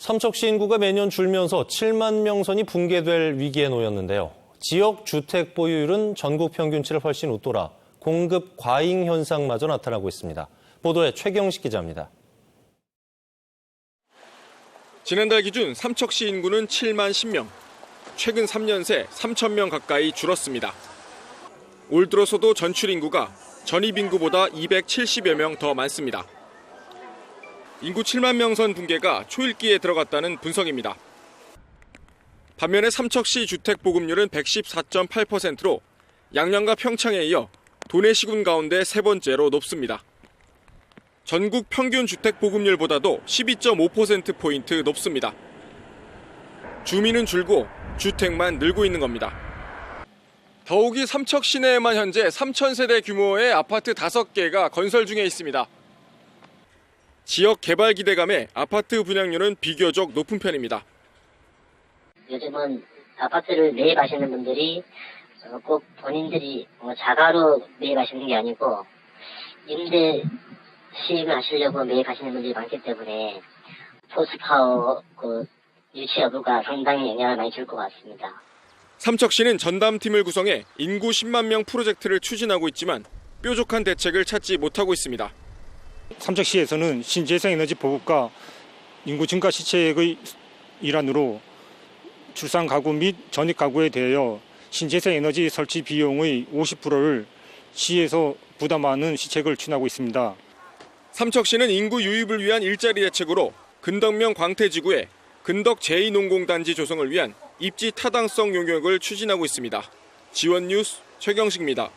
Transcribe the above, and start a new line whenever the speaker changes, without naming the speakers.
삼척시 인구가 매년 줄면서 7만 명선이 붕괴될 위기에 놓였는데요. 지역 주택 보유율은 전국 평균치를 훨씬 웃돌아 공급 과잉 현상마저 나타나고 있습니다. 보도에 최경식 기자입니다.
지난달 기준 삼척시 인구는 7만 10명. 최근 3년 새 3천 명 가까이 줄었습니다. 올 들어서도 전출 인구가 전입 인구보다 270여 명 더 많습니다. 인구 7만 명선 붕괴가 초읽기에 들어갔다는 분석입니다. 반면에 삼척시 주택 보급률은 114.8%로 양양과 평창에 이어 도내 시군 가운데 세 번째로 높습니다. 전국 평균 주택 보급률보다도 12.5%포인트 높습니다. 주민은 줄고 주택만 늘고 있는 겁니다. 더욱이 삼척 시내에만 현재 3,000세대 규모의 아파트 5개가 건설 중에 있습니다. 지역 개발 기대감에 아파트 분양률은 비교적 높은 편입니다.
요즘은 아파트를 매입하시는 분들이 어, 꼭 본인들이 뭐 자가로 매입하시는 게 아니고 임대 시임을 하시려고 매입하시는 분들이 많기 때문에 포스파워 그 유치 여부가 상당히 영향을 많이 줄 것 같습니다.
삼척시는 전담팀을 구성해 인구 10만 명 프로젝트를 추진하고 있지만 뾰족한 대책을 찾지 못하고 있습니다.
삼척시에서는 신재생 에너지 보급과 인구 증가 시책의 일환으로 출산 가구 및 전입 가구에 대하여 신재생 에너지 설치 비용의 50%를 시에서 부담하는 시책을 추진하고 있습니다.
삼척시는 인구 유입을 위한 일자리 대책으로 근덕면 광태지구에 근덕 제2농공단지 조성을 위한 입지 타당성 용역을 추진하고 있습니다. 지원 뉴스 최경식입니다.